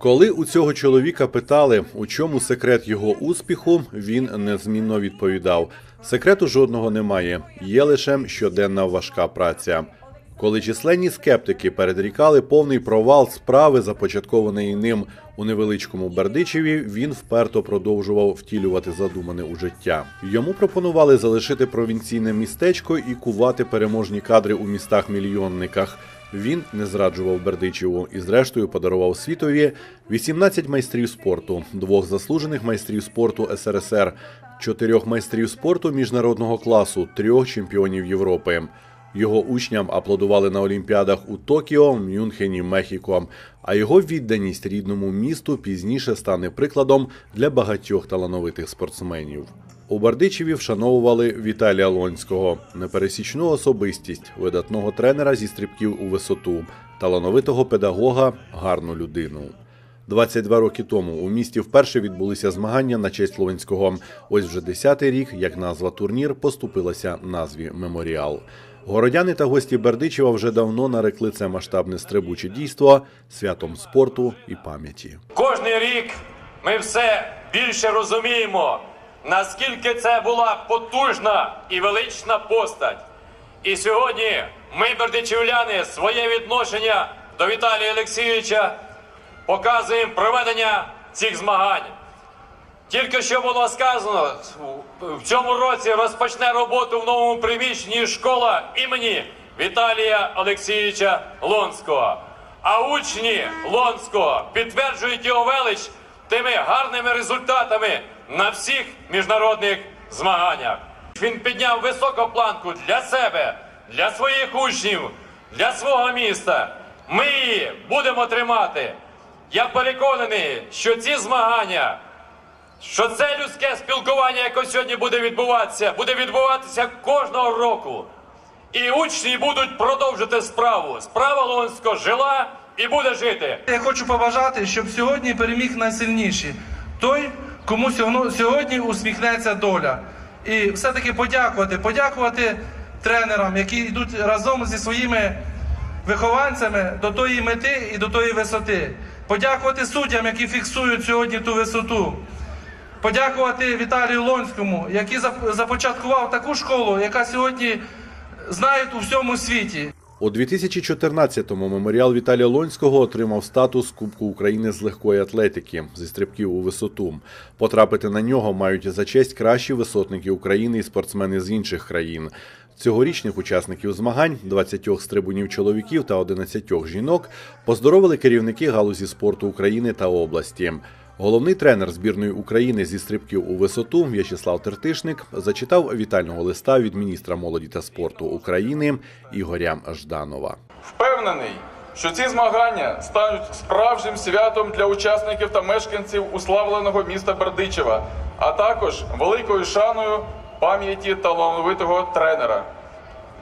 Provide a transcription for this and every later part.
Коли у цього чоловіка питали, у чому секрет його успіху, він незмінно відповідав: секрету жодного немає, є лише щоденна важка праця. Коли численні скептики передрікали повний провал справи, започаткованої ним у невеличкому Бердичеві, він вперто продовжував втілювати задумане у життя. Йому пропонували залишити провінційне містечко і кувати переможні кадри у містах-мільйонниках. Він не зраджував Бердичеву і, зрештою, подарував світові 18 майстрів спорту, двох заслужених майстрів спорту СРСР, чотирьох майстрів спорту міжнародного класу, трьох чемпіонів Європи. Його учням аплодували на Олімпіадах у Токіо, Мюнхені, Мехіко. А його відданість рідному місту пізніше стане прикладом для багатьох талановитих спортсменів. У Бердичеві вшановували Віталія Лонського, непересічну особистість, видатного тренера зі стрибків у висоту, талановитого педагога, гарну людину. 22 роки тому у місті вперше відбулися змагання на честь Лонського. Ось вже 10-й рік, як назва турнір поступилася назві Меморіал. Городяни та гості Бердичева вже давно нарекли це масштабне стрибуче дійство святом спорту і пам'яті. Кожний рік ми все більше розуміємо, наскільки це була потужна і велична постать. І сьогодні ми, бердичівляни, своє відношення до Віталія Олексійовича показуємо проведення цих змагань. Тільки що було сказано, в цьому році розпочне роботу в новому приміщенні школа імені Віталія Олексійовича Лонського. А учні Лонського підтверджують його велич тими гарними результатами на всіх міжнародних змаганнях. Він підняв високу планку для себе, для своїх учнів, для свого міста. Ми її будемо тримати. Я переконаний, що ці змагання що це людське спілкування, яке сьогодні буде відбуватися, буде відбуватися кожного року. І учні будуть продовжити справу. Справа Лонського жила і буде жити. Я хочу побажати, щоб сьогодні переміг найсильніший. Той, кому сьогодні- сьогодні усміхнеться доля. І все-таки подякувати, подякувати тренерам, які йдуть разом зі своїми вихованцями до тої мети і до тої висоти. Подякувати суддям, які фіксують сьогодні ту висоту. Подякувати Віталію Лонському, який започаткував таку школу, яка сьогодні знають у всьому світі. У 2014-му меморіал Віталія Лонського отримав статус Кубку України з легкої атлетики зі стрибків у висоту. Потрапити на нього мають за честь кращі висотники України і спортсмени з інших країн. Цьогорічних учасників змагань 20 стрибунів чоловіків та 11 жінок поздоровили керівники галузі спорту України та області. Головний тренер збірної України зі стрибків у висоту В'ячеслав Тертишник зачитав вітального листа від міністра молоді та спорту України Ігоря Жданова. Впевнений, що ці змагання стануть справжнім святом для учасників та мешканців уславленого міста Бердичева, а також великою шаною пам'яті талановитого тренера.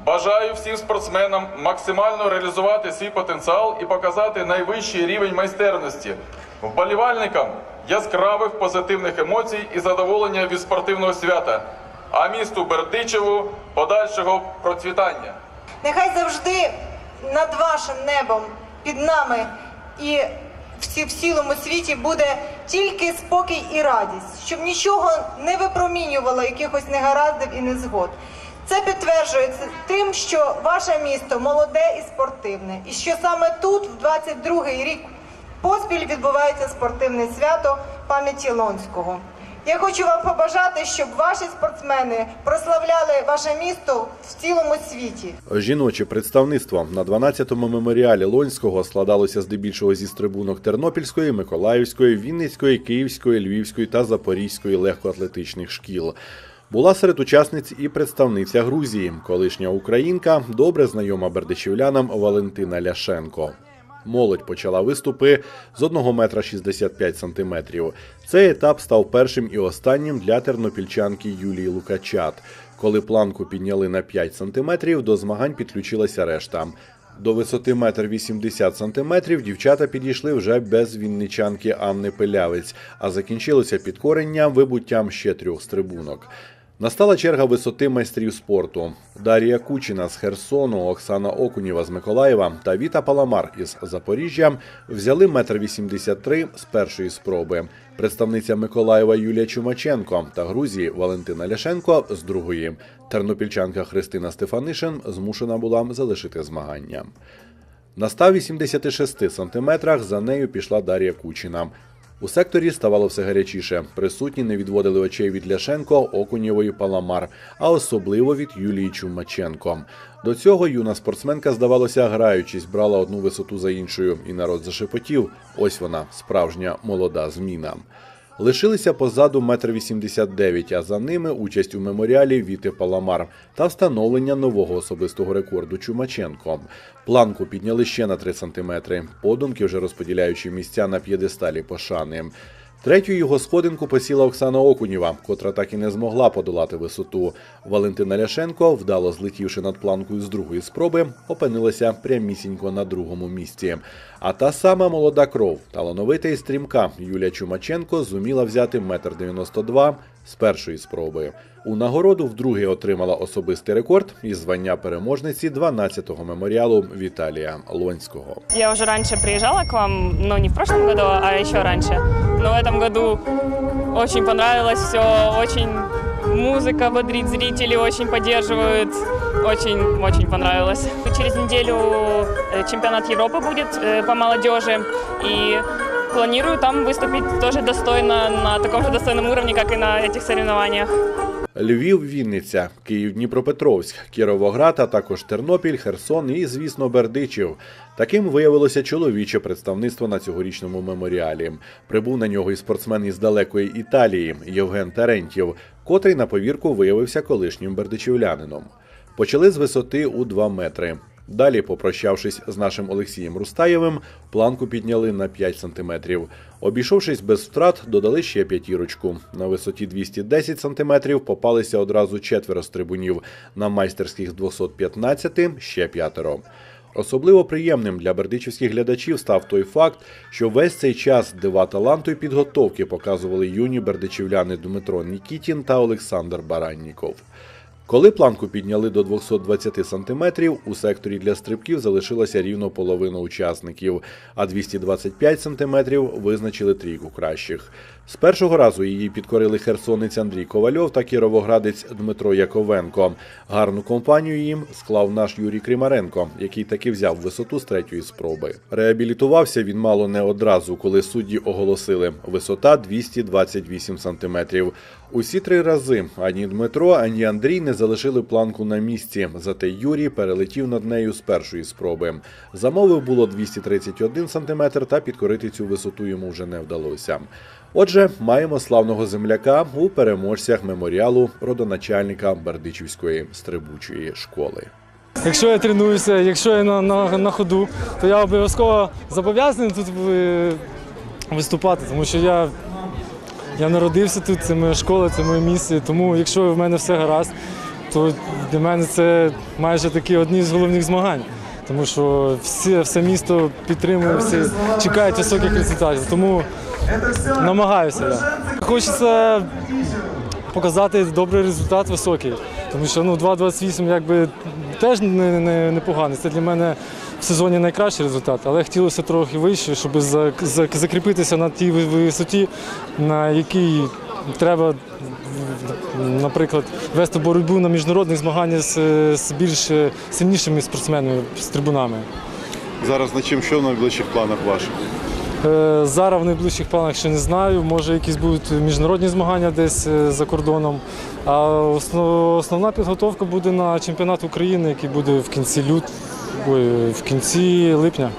Бажаю всім спортсменам максимально реалізувати свій потенціал і показати найвищий рівень майстерності, вболівальникам яскравих позитивних емоцій і задоволення від спортивного свята, а місту Бердичеву подальшого процвітання. Нехай завжди над вашим небом, під нами і в цілому світі буде тільки спокій і радість, щоб нічого не випромінювало якихось негараздів і незгод. Це підтверджується тим, що ваше місто молоде і спортивне, і що саме тут, в 22-й рік поспіль, відбувається спортивне свято пам'яті Лонського. Я хочу вам побажати, щоб ваші спортсмени прославляли ваше місто в цілому світі. Жіноче представництво на 12-му меморіалі Лонського складалося здебільшого зі стрибунок Тернопільської, Миколаївської, Вінницької, Київської, Львівської та Запорізької легкоатлетичних шкіл. Була серед учасниць і представниця Грузії, колишня українка, добре знайома бердичівлянам Валентина Ляшенко. Молодь почала виступи з 1 метра 65 сантиметрів. Цей етап став першим і останнім для тернопільчанки Юлії Лукачат. Коли планку підняли на 5 сантиметрів, до змагань підключилася решта. До висоти 1,80 м сантиметрів дівчата підійшли вже без вінничанки Анни Пилявець, а закінчилося підкорення вибуттям ще трьох стрибунок. Настала черга висоти майстрів спорту. Дар'я Кучина з Херсону, Оксана Окуніва з Миколаєва та Віта Паламар із Запоріжжя взяли метр вісімдесят три з першої спроби. Представниця Миколаєва Юлія Чумаченко та Грузії Валентина Ляшенко з другої. Тернопільчанка Христина Стефанишин змушена була залишити змагання. На 186 сантиметрах за нею пішла Дар'я Кучина. У секторі ставало все гарячіше. Присутні не відводили очей від Ляшенко, Окунєвої Паламар, а особливо від Юлії Чумаченко. До цього юна спортсменка, здавалося, граючись, брала одну висоту за іншою, і народ зашепотів. Ось вона, справжня молода зміна. Лишилися позаду метр вісімдесят дев'ять, а за ними участь у меморіалі Віти Паламар та встановлення нового особистого рекорду Чумаченко. Планку підняли ще на 3 сантиметри, подумки вже розподіляючи місця на п'єдесталі пошани. Третю його сходинку посіла Оксана Окунєва, котра так і не змогла подолати висоту. Валентина Ляшенко, вдало злетівши над планкою з другої спроби, опинилася прямісінько на другому місці. А та сама молода кров, талановита і стрімка Юлія Чумаченко зуміла взяти метр дев'яносто два з першої спроби. У нагороду вдруге отримала особистий рекорд і звання переможниці 12-го меморіалу Віталія Лонського. Я уже раньше приезжала к вам, но не в прошлом году, а еще раньше Но в этом году очень понравилось все, очень музыка бодрит зрители, очень поддерживают, очень-очень понравилось. Через неделю э, чемпионат Европы будет э, по молодежи, и планирую там выступить тоже достойно, на таком же достойном уровне, как и на этих соревнованиях. Львів, Вінниця, Київ, Дніпропетровськ, Кіровоград, а також Тернопіль, Херсон і, звісно, Бердичів. Таким виявилося чоловіче представництво на цьогорічному меморіалі. Прибув на нього і спортсмен із далекої Італії Євген Тарентів, котрий на повірку виявився колишнім бердичівлянином. Почали з висоти у 2 метри. Далі, попрощавшись з нашим Олексієм Рустаєвим, планку підняли на 5 сантиметрів. Обійшовшись без втрат, додали ще п'ятірочку. На висоті 210 сантиметрів попалися одразу четверо стрибунів. На майстерських з 215 – ще п'ятеро. Особливо приємним для бердичівських глядачів став той факт, що весь цей час дива таланту і підготовки показували юні бердичівляни Дмитро Нікітін та Олександр Баранніков. Коли планку підняли до 220 сантиметрів, у секторі для стрибків залишилася рівно половина учасників, а 225 сантиметрів визначили трійку кращих. З першого разу її підкорили херсонець Андрій Ковальов та кіровоградець Дмитро Яковенко. Гарну компанію їм склав наш Юрій Кримаренко, який таки взяв висоту з третьої спроби. Реабілітувався він мало не одразу, коли судді оголосили висота 228 сантиметрів. Усі три рази ані Дмитро, ані Андрій не залишили планку на місці. Зате Юрій перелетів над нею з першої спроби. Замовив було 231 сантиметр, та підкорити цю висоту йому вже не вдалося. Отже, маємо славного земляка у переможцях меморіалу родоначальника Бердичівської стрибучої школи. Якщо я тренуюся, якщо я на, на, на ходу, то я обов'язково зобов'язаний тут виступати, тому що я, я народився тут, це моя школа, це моє місце. Тому якщо в мене все гаразд, то для мене це майже такі одні з головних змагань. Тому що всі, все місто підтримує, всі чекають високих результатів. Тому намагаюся я. Хочеться показати добрий результат високий. Тому що ну, 2.28 якби теж не, не, непоганий. Це для мене в сезоні найкращий результат, але хотілося трохи вище, щоб за, за, закріпитися на тій висоті, на якій треба, наприклад, вести боротьбу на міжнародних змаганнях з, з більш сильнішими спортсменами, з трибунами. Зараз над чим що в найближчих планах ваших? Е, Зараз в найближчих планах ще не знаю. Може, якісь будуть міжнародні змагання десь е, за кордоном. А основна підготовка буде на чемпіонат України, який буде в кінці лют... В кінці липня.